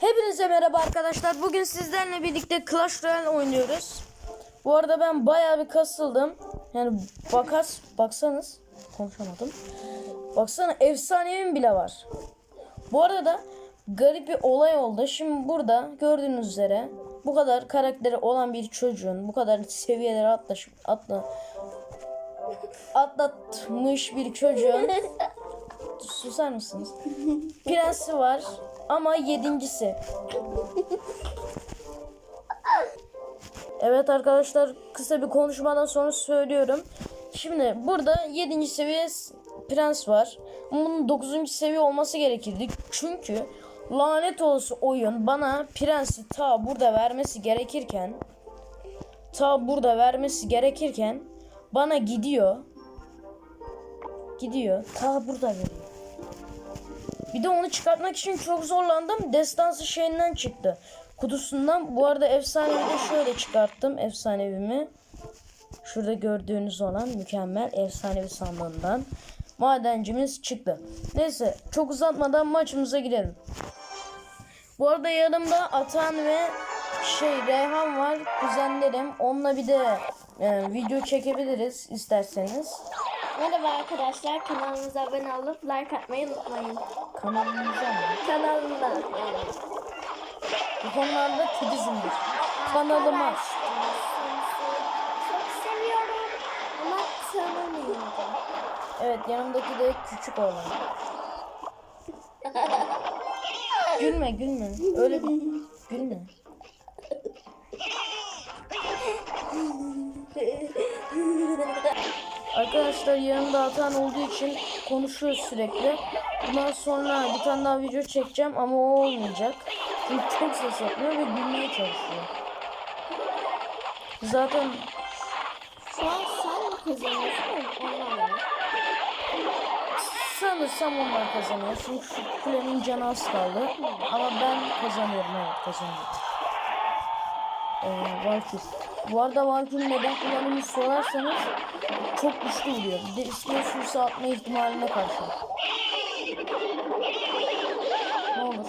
Hepinize merhaba arkadaşlar. Bugün sizlerle birlikte Clash Royale oynuyoruz. Bu arada ben bayağı bir kasıldım. Yani bakas baksanız konuşamadım. Baksana efsanevim bile var. Bu arada garip bir olay oldu. Şimdi burada gördüğünüz üzere bu kadar karakteri olan bir çocuğun bu kadar seviyeleri atlaş, atla, atlatmış bir çocuğun susar mısınız? Prensi var ama yedincisi. Evet arkadaşlar kısa bir konuşmadan sonra söylüyorum. Şimdi burada 7. seviye prens var. Bunun 9. seviye olması gerekirdi. Çünkü lanet olası oyun bana prensi ta burada vermesi gerekirken ta burada vermesi gerekirken bana gidiyor. Gidiyor. Ta burada veriyor. Bir de onu çıkartmak için çok zorlandım. Destansı şeyinden çıktı. Kutusundan. Bu arada efsanevi de şöyle çıkarttım. Efsanevimi. Şurada gördüğünüz olan mükemmel efsanevi sandığından. Madencimiz çıktı. Neyse çok uzatmadan maçımıza girelim. Bu arada yanımda Atan ve şey Reyhan var kuzenlerim. Onunla bir de e, video çekebiliriz isterseniz. Merhaba arkadaşlar kanalımıza abone olup like atmayı unutmayın. Kanalımıza mı? Kanalımda yani. Bu konularda titizimdir. Kanalıma. Çok seviyorum ama tanımıyorum. Evet yanımdaki de küçük olan. gülme gülme. Öyle bir gülme. Arkadaşlar yanımda atan olduğu için konuşuyor sürekli. Bundan sonra bir tane daha video çekeceğim ama o olmayacak. Çünkü çok ses yapıyor ve gülmeye çalışıyor. Zaten Şu an sen mi kazanıyorsun onlar mı? Sanırsam onlar kazanıyor. Çünkü şu kulenin canı az kaldı. Ama ben kazanıyorum evet kazanıyorum. Ee, Valkyr. Bu arada Valkyr neden kullanımı sorarsanız çok güçlü vuruyor. Bir de sürse atma ihtimaline karşı. Ne olur.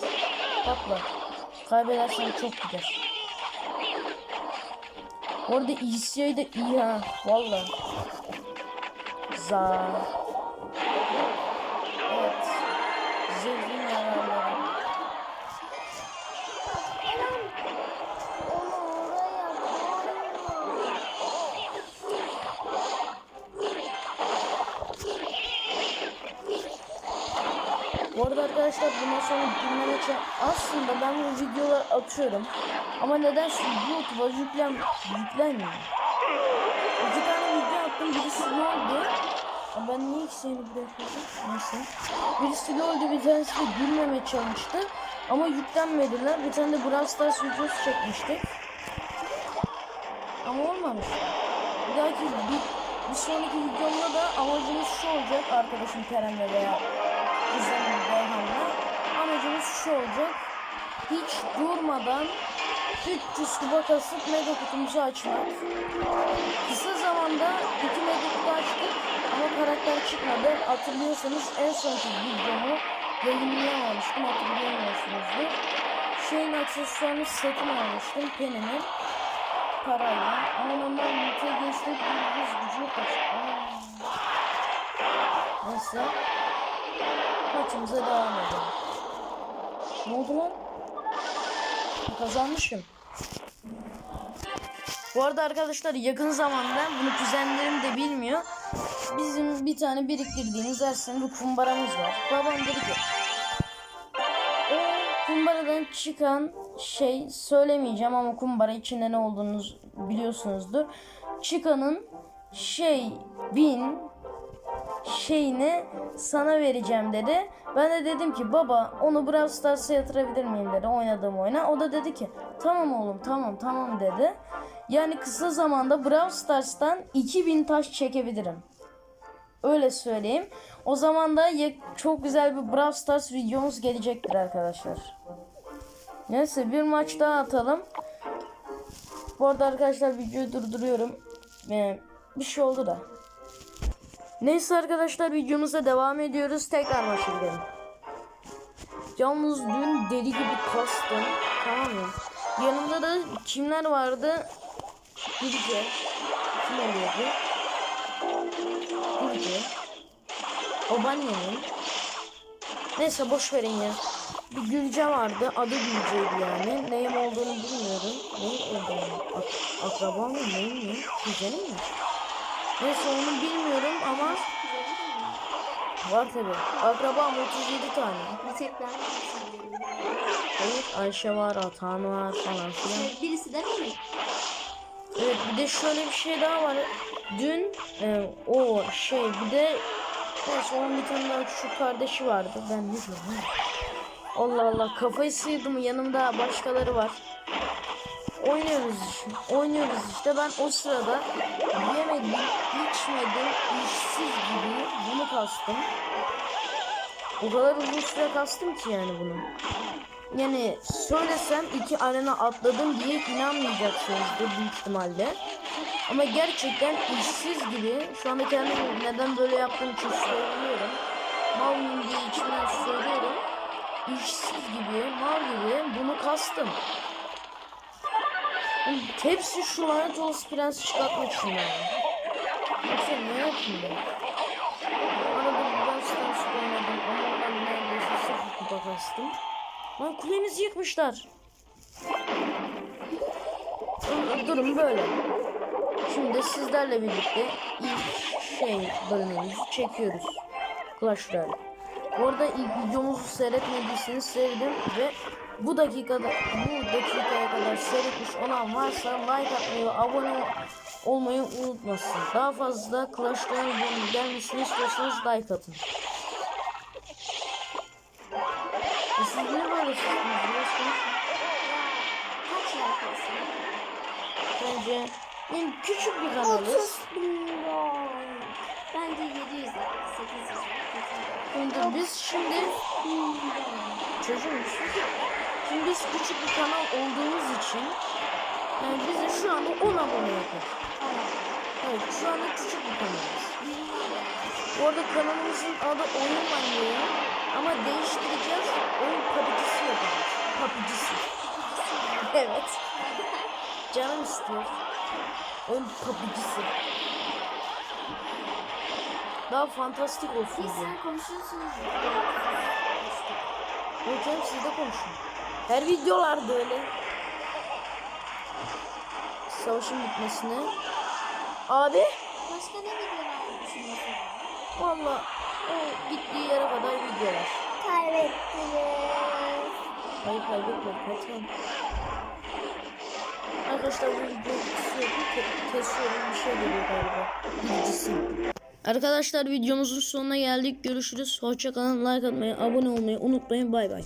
Patla. Kaybedersen çok gider. Bu arada ECA de iyi ha. Valla. Za. Bu arada arkadaşlar bundan sonra dinleme için aslında ben bu videoları atıyorum. Ama nedense YouTube'a yüklem yüklenmiyor. İki tane video attım. Birisi ne oldu? Ben niye ikisini bir yapıyordum? Neyse. Birisi ne oldu? Bir tanesi de gülmeme çalıştı. Ama yüklenmediler. Bir tane de Brawl Stars videosu çekmiştik. Ama olmamış. Bir dahaki bir, bir sonraki videomda da amacımız şu olacak arkadaşım Kerem'le veya Gizem'le Reyhan'la. Amacımız şu olacak. Hiç durmadan 300 kuba kasıp mega kutumuzu açmak. Kısa zamanda iki mega kutu açtık ama karakter çıkmadı. Hatırlıyorsanız en sonki videomu yayınlayamamıştım. Hatırlayamıyorsunuzdur. Şeyin aksesuarını setini almıştım. Penny'nin parayla. Ama onlar mutluya geçti. Bir yüz gücü kaçtı. Neyse. Maçımıza devam edelim. Ne oldu lan? Kazanmışım. Bu arada arkadaşlar yakın zamanda bunu kuzenlerim de bilmiyor. Bizim bir tane biriktirdiğimiz her sene bir kumbaramız var. Babam dedi ki o kumbaradan çıkan şey söylemeyeceğim ama kumbara içinde ne olduğunu biliyorsunuzdur. Çıkanın şey bin şeyini sana vereceğim dedi. Ben de dedim ki baba onu Brawl Stars'a yatırabilir miyim dedi oynadığım oyuna. O da dedi ki tamam oğlum tamam tamam dedi. Yani kısa zamanda Brawl Stars'tan 2000 taş çekebilirim. Öyle söyleyeyim. O zaman da çok güzel bir Brawl Stars videomuz gelecektir arkadaşlar. Neyse bir maç daha atalım. Bu arada arkadaşlar videoyu durduruyorum. Ee, bir şey oldu da. Neyse arkadaşlar videomuza devam ediyoruz. Tekrar maça gidelim. Yalnız dün deli gibi kastım. Tamam mı? Yanımda da kimler vardı? Gülce. Kim oluyordu? Gülce. Babaannemin. Neyse boş verin ya. Bir Gülce vardı. Adı Gülce'ydi yani. Neyim olduğunu bilmiyorum. Neyim olduğunu. Ak akraba mı? Neyim mi? Gülce'nin mi? Neyse onu bilmiyorum ama var tabi. Akrabam 37 tane. Bir tek ben. Hayır Ayşe var, Atan var falan filan. Şey, Birisi de mi? Evet bir de şöyle bir şey daha var. Dün e, o şey bir de neyse onun bir tane daha küçük kardeşi vardı. Ben ne diyorum? Allah Allah kafayı sıyırdım yanımda başkaları var. Oynuyoruz işte. Oynuyoruz işte. Ben o sırada yemedim, içmedim, işsiz gibi bunu kastım. O kadar uzun süre kastım ki yani bunu. Yani söylesem iki arena atladım diye inanmayacaksınızdır büyük ihtimalle. Ama gerçekten işsiz gibi şu anda kendimi neden böyle yaptığım için söylüyorum. Mal mıyım diye içimden söylüyorum. İşsiz gibi, mal gibi bunu kastım. Hepsi şu lanet olası prensi çıkartmak için yani. Yoksa ne yapayım ben? Arada bir Stars oynadım ama ondan neredeyse sıfır kupa kastım. Lan kulemizi yıkmışlar. Dur- Durum böyle. Şimdi sizlerle birlikte ilk şey bölümümüzü çekiyoruz. Clash Royale. Bu arada ilk videomuzu seyretmediyseniz sevdim ve bu dakikada bu dakikaya kadar seyretmiş olan varsa like atmayı ve abone olmayı unutmasın. Daha fazla Clash Royale gelmesini istiyorsanız like atın. E Siz niye böyle sustunuz? Kaç like'lısın? Bence yani küçük bir kanalız. 30 bin like. Bence 700 like. 800 like. Şimdi biz şimdi çocuğumuz. Şimdi biz küçük bir kanal olduğumuz için yani bize şu anda 10 abone yeter. Evet şu anda küçük bir kanalız. Bu arada kanalımızın adı Oyun Manyağı ama değiştireceğiz. Oyun papicisi yapacağız. Papicisi. Evet. Canım istiyor. Oyun papicisi. Daha fantastik olsun diye. sen konuşuyorsunuz. Yok canım siz de konuşun. Her videolarda öyle. Savaşın bitmesine. Abi Başka ne videolar düşünüyorsun? valla o gittiği yere kadar videolar. Kaybettiniz. Hayır kaybetmedik lütfen. Arkadaşlar bu videoyu kesiyorum, ke- kesiyorum bir şey geliyor galiba. Bilgisi. Arkadaşlar videomuzun sonuna geldik. Görüşürüz. Hoşçakalın. Like atmayı, abone olmayı unutmayın. Bay bay.